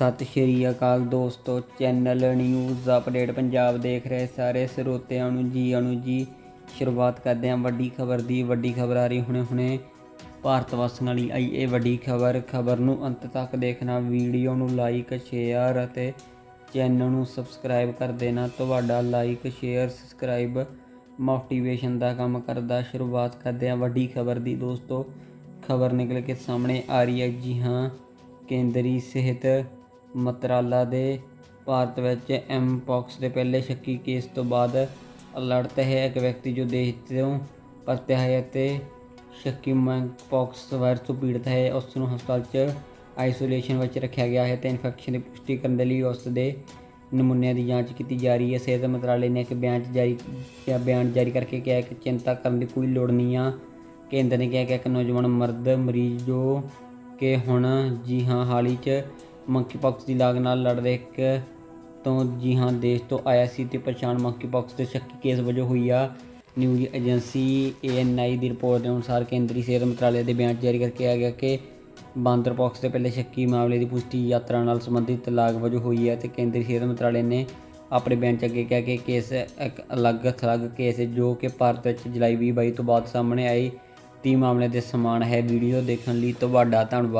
ਸਤਿ ਸ਼੍ਰੀ ਅਕਾਲ ਦੋਸਤੋ, channel news update Punjab ਦੇਖ ਰਹੇ ਸਾਰੇ ਸਰੋਤਿਆਂ ਨੂੰ ਜੀ ਨੂੰ ਜੀ। ਸ਼ੁਰੂਆਤ ਕਰਦੇ ਹਾਂ ਵੱਡੀ ਖਬਰ ਦੀ, ਵੱਡੀ ਖਬਰ ਆ ਰਹੀ ਹੁਣੇ ਹੁਣੇ। ਭਾਰਤ ਵਾਸੀਆਂ ਵਾਲੀ ਆਈ ਇਹ ਵੱਡੀ ਖਬਰ ਖਬਰ ਨੂੰ ਅੰਤ ਤੱਕ ਦੇਖਣਾ, ਵੀਡੀਓ ਨੂੰ ਲਾਈਕ, ਸ਼ੇਅਰ ਅਤੇ ਚੈਨਲ ਨੂੰ ਸਬਸਕ੍ਰਾਈਬ ਕਰ ਦੇਣਾ। ਤੁਹਾਡਾ ਲਾਈਕ, ਸ਼ੇਅਰ, ਸਬਸਕ੍ਰਾਈਬ ਮੋਟੀਵੇਸ਼ਨ ਦਾ ਕੰਮ ਕਰਦਾ। ਸ਼ੁਰੂਆਤ ਕਰਦੇ ਹਾਂ ਵੱਡੀ ਖਬਰ ਦੀ ਦੋਸਤੋ। ਖਬਰ ਨਿਕਲ ਕੇ ਸਾਹਮਣੇ ਆ ਰਹੀ ਹੈ ਜੀ ਹਾਂ, ਕੇਂਦਰੀ ਸਿਹਤ ਮੰਤਰਾਲਾ ਦੇ ਭਾਰਤ ਵਿੱਚ ਐਮਪੌਕਸ ਦੇ ਪਹਿਲੇ ਸ਼ੱਕੀ ਕੇਸ ਤੋਂ ਬਾਅਦ ਅਲਰਟ ਹੈ ਇੱਕ ਵਿਅਕਤੀ ਜੋ ਦੇਸ਼ ਤੋਂ ਪਰਤਿਆ ਹੈ ਅਤੇ ਸ਼ੱਕੀ ਮੈਂਪੌਕਸ ਵਾਇਰਸ ਤੋਂ ਪੀੜਤ ਹੈ। ਉਸ ਨੂੰ ਹਸਪਤਾਲ 'ਚ ਆਈਸੋਲੇਸ਼ਨ ਵਿੱਚ ਰੱਖਿਆ ਗਿਆ ਹੈ ਤੇ ਇਨਫੈਕਸ਼ਨ ਦੀ ਪੁਸ਼ਟੀ ਕਰਨ ਦੇ ਲਈ ਉਸ ਦੇ ਨਮੂਨਿਆਂ ਦੀ ਜਾਂਚ ਕੀਤੀ ਜਾ ਰਹੀ ਹੈ। ਸਿਹਤ ਮੰਤਰਾਲੇ ਨੇ ਇੱਕ ਬਿਆਨ 'ਚ ਜਾਰੀ ਕਿਹਾ ਬਿਆਨ ਜਾਰੀ ਕਰਕੇ ਕਿਹਾ ਕਿ ਚਿੰਤਾ ਕਰਨ ਦੀ ਕੋਈ ਲੋੜ ਨਹੀਂ ਆ। ਕੇਂਦਰ ਨੇ ਕਿਹਾ ਕਿ ਇੱਕ ਨੌਜਵਾਨ ਮਰਦ ਮਰੀਜ਼ ਜੋ ਕਿ ਹੁਣ ਜੀ ਹਾਂ ਹਾਲ ਹੀ 'ਚ ਮੰਕੀਪੌਕਸ ਦੀ ਲਾਗ ਨਾਲ ਲੜ ਰਹੇ ਇੱਕ ਤੋਂ ਜੀ ਹਾਂ ਦੇਸ਼ ਤੋਂ ਆਇਆ ਸੀ ਤੇ ਪਛਾਣ ਮੰਕੀਪੌਕਸ ਦੇ ਸ਼ੱਕੀ ਕੇਸ ਵਜੋਂ ਹੋਈ ਆ। ਨਿਊਜ਼ ਏਜੰਸੀ ਏਐਨਆਈ ਦੀ ਰਿਪੋਰਟ ਦੇ ਅਨੁਸਾਰ ਕੇਂਦਰੀ ਸਿਹਤ ਮੰਤਰਾਲੇ ਦੇ ਬਿਆਨ ਜਾਰੀ ਕਰਕੇ ਆ ਗਿਆ ਕਿ ਬਾਂਦਰਪੌਕਸ ਦੇ ਪਹਿਲੇ ਸ਼ੱਕੀ ਮਾਮਲੇ ਦੀ ਪੁਸ਼ਟੀ ਯਾਤਰਾ ਨਾਲ ਸੰਬੰਧਿਤ ਲਾਗ ਵਜੋਂ ਹੋਈ ਹੈ ਤੇ ਕੇਂਦਰੀ ਸਿਹਤ ਮੰਤਰਾਲੇ ਨੇ ਆਪਣੇ ਬਿਆਨ 'ਚ ਅੱਗੇ ਕਿਹਾ ਕਿ ਕੇਸ ਇੱਕ ਅਲੱਗ ਥਲੱਗ ਕੇਸ ਹੈ ਜੋ ਕਿ ਭਾਰਤ ਵਿੱਚ ਜੁਲਾਈ 2022 ਤੋਂ ਬਾਅਦ ਸਾਹਮਣੇ ਆਈ 30 ਮਾਮਲੇ ਦੇ ਸਮਾਨ ਹੈ। ਵੀਡੀਓ ਦੇਖਣ ਲਈ ਤੁਹਾਡਾ ਧੰਨਵਾਦ।